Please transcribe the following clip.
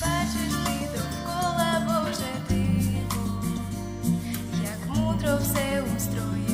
Бачиш ти довкола Боже диво, як мудро все устроєне